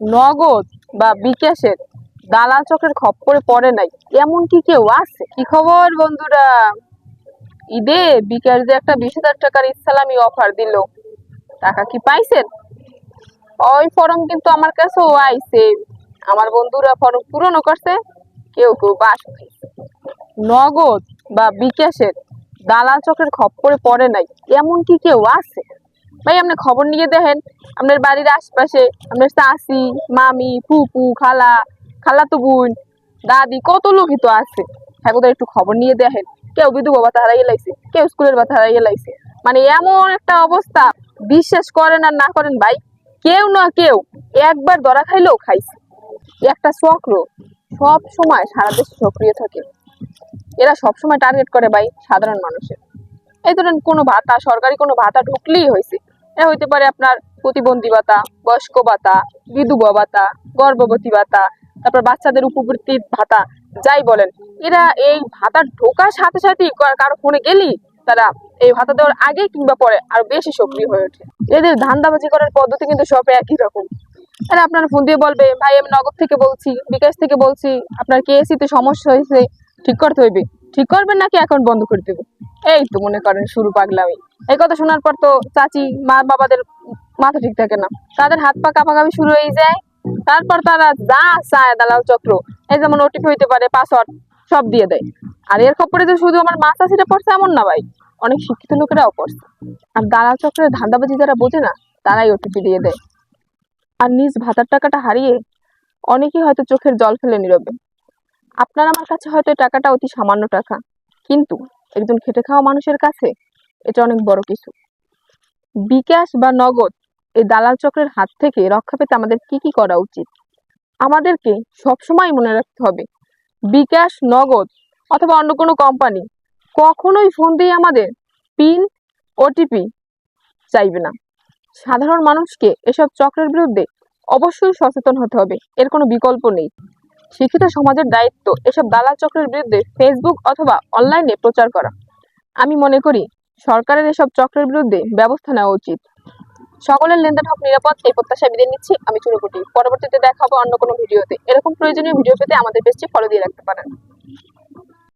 নগদ বা বিকাশের দালাল চক্রের খপ্পরে পড়ে নাই। এমন কি কেউ আছে? কি খবর বন্ধুরা? ঈদে বিকাশ যে একটা বিশ হাজার টাকার ইসলামী অফার দিল। টাকা কি পাইছেন? ওই ফর্ম কিন্তু আমার কাছেও আইছে। আমার বন্ধুরা ফর্ম পূরণও করছে, কেউ কেউ বাস। নগদ বা বিকাশের দালাল চক্রের খপ্পরে পড়ে নাই। এমন কি কেউ আছে? ভাই, আপনি খবর নিয়ে দেখেন, আপনার বাড়ির আশপাশে, আপনার চাষি মামি, ফুপু, খালা, খালাতো বোন, দাদি, কত লোকই তো আছে। হ্যাঁ একটু খবর নিয়ে দেখেন। কেউ বিধবা ভাতা হারাইয়ে লাইছে কেউ স্কুলের ভাতা হারাইয়ে লাইছে মানে এমন একটা অবস্থা, বিশ্বাস করেন আর না করেন ভাই, কেউ না কেউ একবার ধরা খাইলেও খাইছে। একটা চক্র, সব সময় সারা দেশে সক্রিয় থাকে। এরা সবসময় টার্গেট করে ভাই, সাধারণ মানুষের। এই ধরেন কোনো ভাতা, সরকারি কোনো ভাতা ঢুকলেই হয়েছে এটা হইতে পারে আপনার প্রতিবন্ধী ভাতা, বয়স্ক ভাতা, বিধবা ভাতা, গর্ভবতী ভাতা, তারপর বাচ্চাদের উপবৃত্তি ভাতা, যাই বলেন। এরা এই ভাতা ঢোকার সাথে সাথেই কা- কারও ফোনে গেলি তারা এই ভাতা দেওয়ার আগে কিংবা পরে আরও বেশি সক্রিয় হয়ে ওঠে। এদের ধান্দাবাজি করার পদ্ধতি কিন্তু সব একই রকম। তাহলে আপনার ফোন দিয়ে বলবে, ভাই, আমি নগদ থেকে বলছি, বিকাশ থেকে বলছি, আপনার কেএসি তে সমস্যা হয়েছে, ঠিক করতে হইবে। ঠিক করবেন নাকি অ্যাকাউন্ট বন্ধ করে দেবো? এই তো মনে করেন শুরু পাগলামি। এই কথা শোনার পর তো চাচি মা বাবাদের মাথা ঠিক থাকে না। তাদের হাত পা কাঁপাকাপি শুরু হয়ে যায়। তারপর তারা যা চায়, দালাল চক্র, এই যেমন ওটিপি হইতে পারে পাসওয়ার্ড সব দিয়ে দেয়। আর এর খবরে যে শুধু আমার মা চাষিটা পড়ছে এমন না ভাই, অনেক শিক্ষিত লোকেরাও পড়ছে। আর দালাল চক্রের ধান্দাবাজি যারা বোঝে না, তারাই ওটিপি দিয়ে দেয়। আর নিজ ভাতার টাকাটা হারিয়ে অনেকেই হয়তো চোখের জল ফেলে নীরবে। আপনার আমার কাছে হয়তো টাকাটা অতি সামান্য টাকা। কিন্তু একজন খেটে খাওয়া মানুষের কাছে এটা অনেক বড় কিছু। বিকাশ বা নগদ এই দালাল চক্রের হাত থেকে রক্ষা পেতে আমাদের কি কি করা উচিত? আমাদেরকে সবসময় মনে রাখতে হবে, বিকাশ, নগদ অথবা অন্য কোনো কোম্পানি কখনোই ফোন দিয়ে আমাদের পিন ওটিপি চাইবে না। সাধারণ মানুষকে এসব চক্রের বিরুদ্ধে অবশ্যই সচেতন হতে হবে, এর কোনো বিকল্প নেই। শিক্ষিত সমাজের দায়িত্ব এসব দালাল চক্রের বিরুদ্ধে ফেসবুক অথবা অনলাইনে প্রচার করা। আমি মনে করি, সরকারের এসব চক্রের বিরুদ্ধে ব্যবস্থা নেওয়া উচিত। সকলের লেনদেন হোক নিরাপদ, এই প্রত্যাশা বিদায় নিচ্ছি। আমি চুরুকুটি পরবর্তীতে দেখাবো অন্য কোনো ভিডিওতে। এরকম প্রয়োজনীয় ভিডিও পেতে আমাদের পেজটি ফলো দিয়ে রাখতে পারেন।